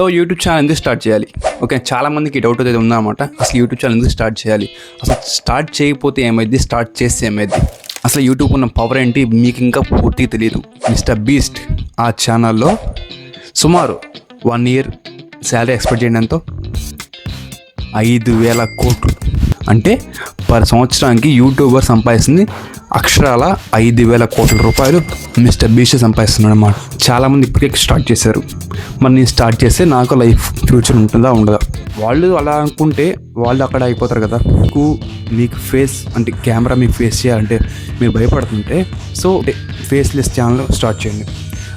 So YouTube channel ఎందుకు start చేయాలి? Okay చాలా మందికి డౌట్ అయితే ఉందన్నమాట. అసలు యూట్యూబ్ ఛానల్ ఎందుకు స్టార్ట్ చేయాలి? అసలు స్టార్ట్ చేయకపోతే ఏమైంది? స్టార్ట్ చేస్తే ఏమైంది? అసలు యూట్యూబ్ ఉన్న పవర్ ఏంటి? మీకు ఇంకా పూర్తిగా తెలియదు మిస్టర్ బీస్ట్ ఆ ఛానల్లో సుమారు వన్ ఇయర్ శాలరీ ఎక్స్పెక్ట్ చేయండి ఎంతో ఐదు వేల కోట్లు. అంటే పర్ సంవత్సరానికి యూట్యూబర్ సంపాదిస్తుంది అక్షరాల ఐదు వేల కోట్ల రూపాయలు మిస్టర్ బీస్ట్ సంపాదిస్తున్నాడు అన్నమాట చాలామంది ఇప్పటికే స్టార్ట్ చేశారు. మరి నేను స్టార్ట్ చేస్తే నాకు లైఫ్ ఫ్యూచర్ ఉంటుందా ఉండదా? వాళ్ళు అలా అనుకుంటే వాళ్ళు అక్కడ అయిపోతారు కదా. మీకు మీకు ఫేస్ అంటే కెమెరా మీకు ఫేస్ చేయాలంటే మీరు భయపడుతుంటే సో ఫేస్లెస్ ఛానల్ స్టార్ట్ చేయండి.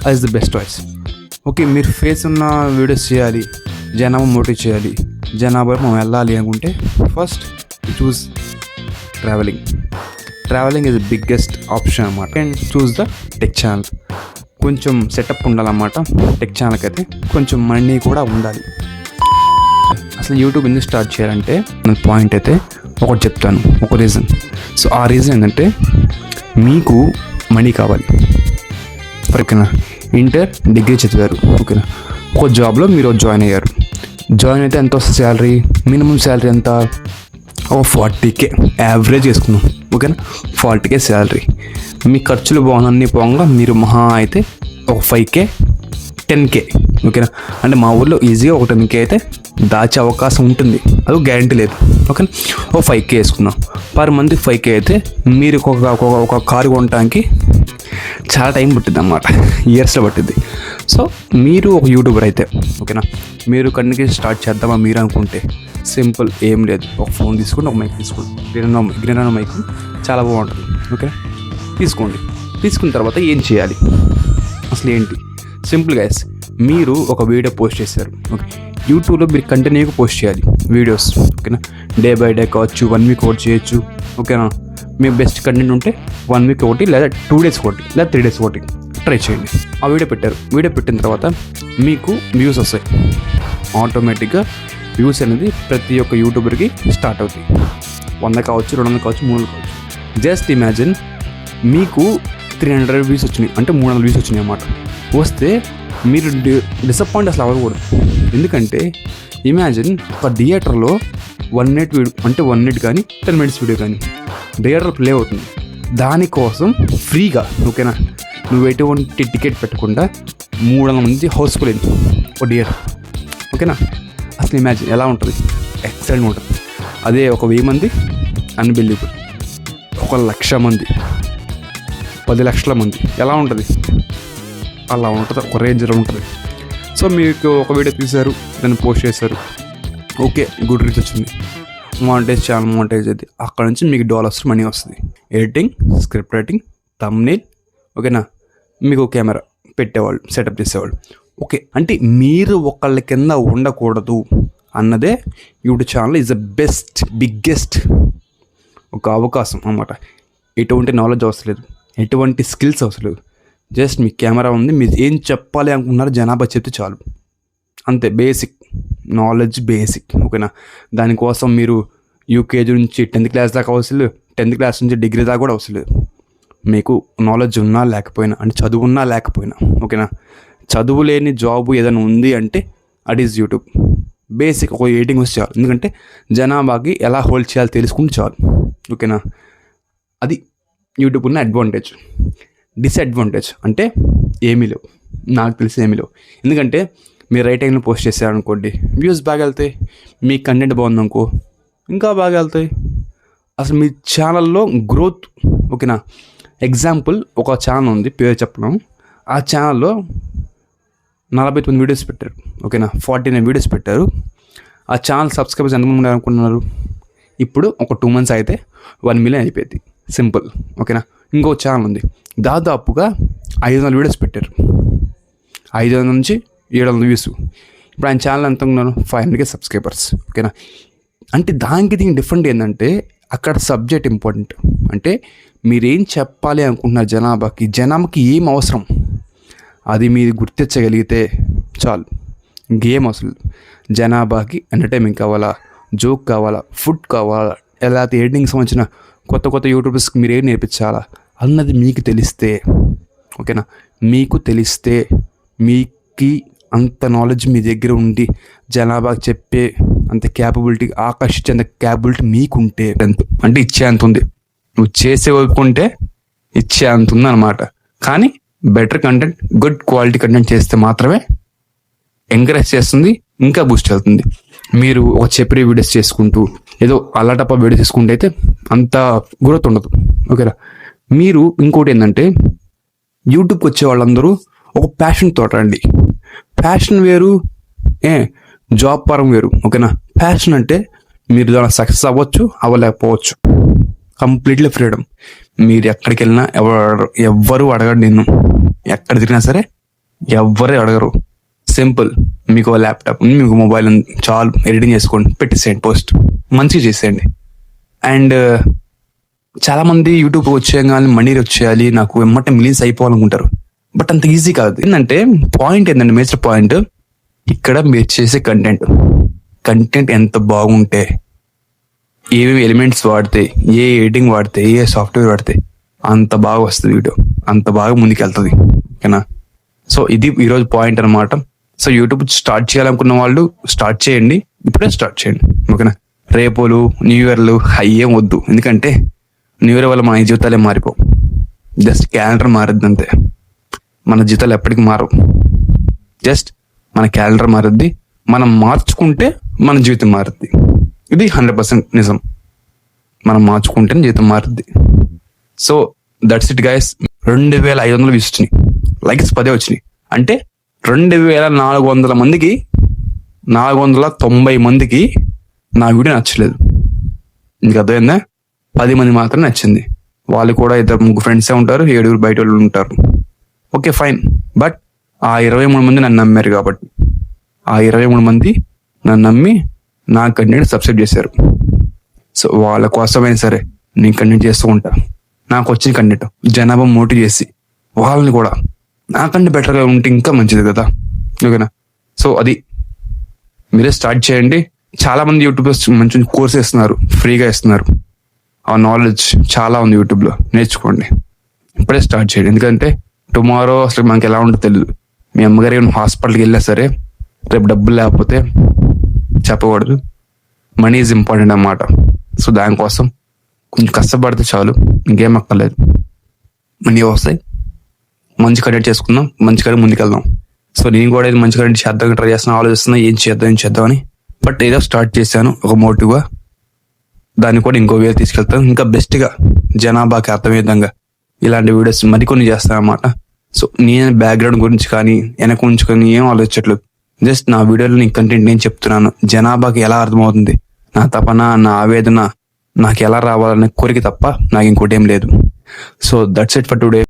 అది is the best choice okay మీరు ఫేస్ ఉన్న వీడియోస్ చేయాలి. జనాభా మోటివ్ చేయాలి. జనాభా మనం వెళ్ళాలి అనుకుంటే first choose travelling travelling is biggest option అనమాట and choose the tech channel కొంచెం సెటప్ ఉండాలన్నమాట. టెక్ ఛానల్కి అయితే కొంచెం మనీ కూడా ఉండాలి. అసలు యూట్యూబ్ ఎందుకు స్టార్ట్ చేయాలంటే నా పాయింట్ అయితే ఒకటి చెప్తాను. ఒక రీజన్ సో ఆ రీజన్ ఏంటంటే మీకు మనీ కావాలి. ఓకేనా? ఇంటర్ డిగ్రీ చదివారు. ఓకేనా? ఒక జాబ్లో మీరు జాయిన్ అయ్యారు. జాయిన్ అయితే ఎంత వస్తుంది శాలరీ మినిమం శాలరీ ఎంత? ఓ ఫార్టీ కే యావరేజ్ చేసుకున్నాం ఓకేనా? ఫార్టీ కే శాలరీ మీ ఖర్చులు బాగున్నీ పోగా మీరు మహా అయితే ఒక ఫైవ్ కే టెన్ కే ఓకేనా? అంటే మా ఊర్లో ఈజీగా ఒక టెన్ కే అయితే దాచే అవకాశం ఉంటుంది. అది గ్యారంటీ లేదు. ఓకేనా? ఓ ఫైవ్ కే వేసుకున్నాం. పర్ మంత్ ఫైవ్ కే అయితే మీరు ఒక ఒక ఒక కారు కొనడానికి చాలా టైం పట్టింది అన్నమాట. ఇయర్స్లో పట్టింది సో మీరు ఒక యూట్యూబర్ అయితే ఓకేనా? మీరు కన్నుకి స్టార్ట్ చేద్దామా మీరు అనుకుంటే? సింపుల్ ఏం లేదు. ఒక ఫోన్ తీసుకుని ఒక మైక్ తీసుకోండి గ్రీన్ గ్రీన్ మైక్. చాలా బాగుంటుంది. ఓకే తీసుకోండి. తీసుకున్న తర్వాత ఏం చేయాలి? అసలు ఏంటి? సింపుల్ గైస్ మీరు ఒక వీడియో పోస్ట్ చేశారు. ఓకే? యూట్యూబ్లో మీరు కంటిన్యూగా పోస్ట్ చేయాలి వీడియోస్. ఓకేనా? డే బై డే కావచ్చు వన్ వీక్ ఒకటి చేయొచ్చు. ఓకేనా? మీ బెస్ట్ కంటెంట్ ఉంటే వన్ వీక్ ఒకటి లేదా టూ డేస్ ఒకటి లేదా త్రీ డేస్ ఒకటి ట్రై చేయండి. ఆ వీడియో పెట్టారు. వీడియో పెట్టిన తర్వాత మీకు వ్యూస్ వస్తాయి. ఆటోమేటిక్గా వ్యూస్ అనేది ప్రతి ఒక్క యూట్యూబర్కి స్టార్ట్ అవుతాయి. వంద కావచ్చు రెండు వందలు కావచ్చు మూడు వందలు కావచ్చు. జస్ట్ ఇమాజిన్ మీకు త్రీ హండ్రెడ్ వ్యూస్ వచ్చినాయి అంటే మూడు వందల వ్యూస్ వచ్చినాయి అన్నమాట. వస్తే మీరు డిసప్పాయింట్ అసలు అవ్వకూడదు. ఎందుకంటే ఇమాజిన్ ఒక థియేటర్లో వన్ మినిట్ వీడియో అంటే వన్ మినిట్ కానీ టెన్ మినిట్స్ వీడియో కానీ థియేటర్ ప్లే అవుతుంది. దానికోసం ఫ్రీగా ఓకేనా? నువ్వు ఎటువంటి టికెట్ పెట్టకుండా మూడు వందల మంది హౌస్ఫుల్ అయింది ఒక థియేటర్. ఓకేనా? అసలు ఇమాజిన్ ఎలా ఉంటుంది? ఎక్సలెంట్ ఉంటుంది. అదే ఒక వెయ్యి మంది అన్బిలీవబుల్ ఒక లక్ష మంది పది లక్షల మంది. ఎలా ఉంటుంది? అలా ఉంటుంది. ఒక రేంజ్లో ఉంటుంది. సో మీకు ఒక వీడియో తీశారు దాన్ని పోస్ట్ చేశారు. ఓకే గుడ్ రీచ్ వచ్చింది. మానిటైజ్ ఛానల్ మానిటైజ్ అయితే అక్కడ నుంచి మీకు డాలర్స్ మనీ వస్తుంది. ఎడిటింగ్ స్క్రిప్ట్ రైటింగ్ తమ్నేల్ ఓకేనా మీకు కెమెరా పెట్టేవాళ్ళు సెటప్ చేసేవాళ్ళు. ఓకే అంటే మీరు ఒకళ్ళ కింద ఉండకూడదు అన్నదే YouTube channel is the best biggest ఒక అవకాశం అన్నమాట. ఎటువంటి నాలెడ్జ్ అవసరం లేదు. ఎటువంటి స్కిల్స్ అవసరం లేదు. జస్ట్ మీ కెమెరా ఉంది మీరు ఏం చెప్పాలి అనుకున్నారో జనాభా చెప్తే చాలు. అంతే బేసిక్ నాలెడ్జ్ బేసిక్ ఓకేనా? దానికోసం మీరు యూకేజీ నుంచి టెన్త్ క్లాస్ దాకా అవసరం లేదు. టెన్త్ క్లాస్ నుంచి డిగ్రీ దాకా కూడా అవసరం లేదు. మీకు నాలెడ్జ్ ఉన్నా లేకపోయినా అంటే చదువు ఉన్నా లేకపోయినా ఓకేనా? చదువు లేని జాబ్ ఏదైనా ఉంది అంటే అట్ ఈజ్ యూట్యూబ్. బేసిక్ ఒక ఎడిటింగ్ వస్తే చాలు. ఎందుకంటే జనాభాకి ఎలా హోల్డ్ చేయాలో తెలుసుకుంటే చాలు. ఓకేనా? అది యూట్యూబ్ ఉన్న అడ్వాంటేజ్. డిసడ్వాంటేజ్. అంటే ఏమీ లేవు. నాకు తెలిసి ఏమీ లేవు. ఎందుకంటే మీరు రైట్ టైంలో పోస్ట్ చేశారనుకోండి వ్యూస్ బాగా వెళ్తాయి. మీ కంటెంట్ బాగుందనుకో ఇంకా బాగా వెళ్తాయి. అసలు మీ ఛానల్లో గ్రోత్ ఓకేనా? ఎగ్జాంపుల్ ఒక ఛానల్ ఉంది పేరు చెప్పడం ఆ ఛానల్లో నలభై తొమ్మిది వీడియోస్ పెట్టారు. ఓకేనా? ఫార్టీ నైన్ వీడియోస్ పెట్టారు. ఆ ఛానల్ సబ్స్క్రైబర్స్ ఎంతమంది ఉన్నారు అనుకున్నారు ఇప్పుడు ఒక టూ మంత్స్ అయితే వన్ మిలియన్ అయిపోయింది. సింపుల్ ఓకేనా? ఇంకో ఛానల్ ఉంది. దాదాపుగా ఐదు వందల వీడియోస్ పెట్టారు. ఐదు వందల నుంచి ఏడు వందల వ్యూస్ ఇప్పుడు ఆయన ఛానల్ ఎంత ఉన్నారు? ఫైవ్ హండ్రెడ్కే సబ్స్క్రైబర్స్ ఓకేనా? అంటే దానికి దీనికి డిఫరెంట్ ఏంటంటే అక్కడ సబ్జెక్ట్ ఇంపార్టెంట్ అంటే మీరేం చెప్పాలి అనుకుంటున్నారు జనాభాకి? జనాభాకి ఏం అవసరం? అది మీరు గుర్తించగలిగితే చాలు. గేమ్ అసలు. జనాభాకి ఎంటర్టైన్మెంట్ కావాలా? జోక్ కావాలా? ఫుడ్ కావాలా? ఎలా ఎడిటింగ్ సంబంధించిన కొత్త కొత్త యూట్యూబర్స్కి మీరు ఏం నేర్పించాలా? అన్నది మీకు తెలిస్తే ఓకేనా మీకు తెలిస్తే మీకి అంత నాలెడ్జ్ మీ దగ్గర ఉండి జనాభాకి చెప్పే అంత క్యాపబిలిటీ ఆకర్షించే అంత క్యాపబిలిటీ మీకుంటే ఎంత? అంటే ఇచ్చే అంత ఉంది. నువ్వు చేసే ఒప్పుకుంటే ఇచ్చే అంత ఉంది అనమాట కానీ better content good quality content చేస్తే మాత్రమే ఎంకరేజ్ చేస్తుంది ఇంకా బూస్ట్ అవుతుంది. మీరు ఒక చెప్పే వీడియోస్ చేసుకుంటూ ఏదో అల్లటప్ప వీడియో చేసుకుంటే అయితే అంత గ్రోత్ ఉండదు. ఓకేనా మీరు ఇంకోటి ఏంటంటే యూట్యూబ్కి వచ్చే వాళ్ళందరూ ఒక ప్యాషన్ తోట రండి. ప్యాషన్ వేరు ఏ జాబ్ పరం వేరు ఓకేనా ప్యాషన్ అంటే మీరు దాని సక్సెస్ అవ్వచ్చు అవ్వలేకపోవచ్చు. కంప్లీట్లీ ఫ్రీడమ్ మీరు ఎక్కడికి వెళ్ళినా ఎవరు ఎవ్వరు అడగడు నిన్ను. ఎక్కడ తిరిగినా సరే ఎవ్వరే అడగరు. సింపుల్. మీకు ల్యాప్టాప్ ఉంది మీకు మొబైల్ ఉంది చాలు ఎడిటింగ్ చేసుకోండి పెట్టేసేయండి పోస్ట్. మంచిగా చేసేయండి. అండ్ చాలా మంది యూట్యూబ్ వచ్చేయాలి మనీ వచ్చేయాలి నాకు ఎమ్మట మిలియన్స్ అయిపోవాలనుకుంటారు. బట్ అంత ఈజీ కాదు. ఏంటంటే పాయింట్ ఏంటంటే మేజర్ పాయింట్ ఇక్కడ మీరు చేసే కంటెంట్ కంటెంట్ ఎంత బాగుంటే ఏమేమి ఎలిమెంట్స్ వాడితే ఏ ఎడిటింగ్ వాడితే ఏ సాఫ్ట్వేర్ వాడితే అంత బాగా వస్తుంది వీడియో. అంత బాగా ముందుకెళ్తుంది. ఓకేనా? సో ఇది ఈరోజు పాయింట్ అన్నమాట. సో యూట్యూబ్ స్టార్ట్ చేయాలనుకున్న వాళ్ళు స్టార్ట్ చేయండి. ఇప్పుడే స్టార్ట్ చేయండి. ఓకేనా? రేపులు న్యూ ఇయర్లు అయ్యేం వద్దు. ఎందుకంటే న్యూ ఇయర్ వల్ల మన జీవితాలే మారిపోవు. జస్ట్ క్యాలెండర్ మారుద్ది అంతే. మన జీవితాలు ఎప్పటికీ మారవు. జస్ట్ మన క్యాలెండర్ మారుద్ది. మనం మార్చుకుంటే మన జీవితం మారుద్ది. ఇది హండ్రెడ్ పర్సెంట్ నిజం. మనం మార్చుకుంటేనే జీవితం మారుద్ది. సో దట్స్ ఇట్ గైస్ రెండు వేల ఐదు వందలు వ్యూస్ వచ్చినాయి. లైక్స్ పదే వచ్చినాయి. అంటే రెండు వేల నాలుగు వందల మందికి నాలుగు వందల తొంభై మందికి నా వీడియో నచ్చలేదు. మీకు అర్థమైందా? పది మంది మాత్రం నచ్చింది. వాళ్ళు కూడా ఇద్దరు ముగ్గురు ఫ్రెండ్సే ఉంటారు ఏడుగురు బయట వాళ్ళు ఉంటారు. ఓకే ఫైన్ బట్ ఆ ఇరవై మూడు మంది నన్ను నమ్మారు కాబట్టి. ఆ ఇరవై మూడు మంది నన్ను నమ్మి నా కంటెంట్ సబ్స్క్రైబ్ చేశారు. సో వాళ్ళ కోసమైనా సరే నేను కంటెంట్ చేస్తూ ఉంటా. నాకు వచ్చిన కంటెంట్ జనాభా మోటివ్ చేసి వాళ్ళని కూడా నాకంటే బెటర్గా ఉంటే ఇంకా మంచిది కదా. ఓకేనా? సో అది మీరే స్టార్ట్ చేయండి. చాలా మంది యూట్యూబర్స్ మంచి మంచి కోర్స్ ఇస్తున్నారు ఫ్రీగా ఇస్తున్నారు ఆ నాలెడ్జ్ చాలా ఉంది యూట్యూబ్లో నేర్చుకోండి. ఇప్పుడే స్టార్ట్ చేయండి. ఎందుకంటే టుమారో అసలు మనకి ఎలా ఉంటుందో తెలియదు మీ అమ్మగారు హాస్పిటల్కి వెళ్ళినా సరే రేపు డబ్బులు లేకపోతే చెప్పకూడదు. మనీ ఈజ్ ఇంపార్టెంట్ అన్నమాట. సో దానికోసం కొంచెం కష్టపడితే చాలు. ఇంకేం అక్కర్లేదు. మనీ వస్తాయి. మంచి కంటెంట్ చేసుకుందాం. మంచి ముందుకెళ్దాం. సో నేను కూడా ఇది మంచి కంటెంట్ చేద్దాం ట్రై చేస్తున్నా ఆలోచిస్తున్నా ఏం చేద్దాం ఏం చేద్దాం అని. బట్ ఏదో స్టార్ట్ చేశాను. ఒక మోటివ్గా దాన్ని కూడా ఇంకో వేలు తీసుకెళ్తాను. ఇంకా బెస్ట్గా జనాభాకి అర్థమయ్యే విధంగా ఇలాంటి వీడియోస్ మరికొన్ని చేస్తాను అన్నమాట సో నేను బ్యాక్గ్రౌండ్ గురించి కానీ వెనక ఉంచుకొని ఏం ఆలోచించట్లేదు. జస్ట్ నా వీడియోలో నీ కంటెంట్ నేను చెప్తున్నాను. జనాభాకి ఎలా అర్థమవుతుంది? నా తపన నా ఆవేదన నాకు ఎలా రావాలనే కోరిక తప్ప నాకు ఇంకోటి ఏం లేదు. So that's it for today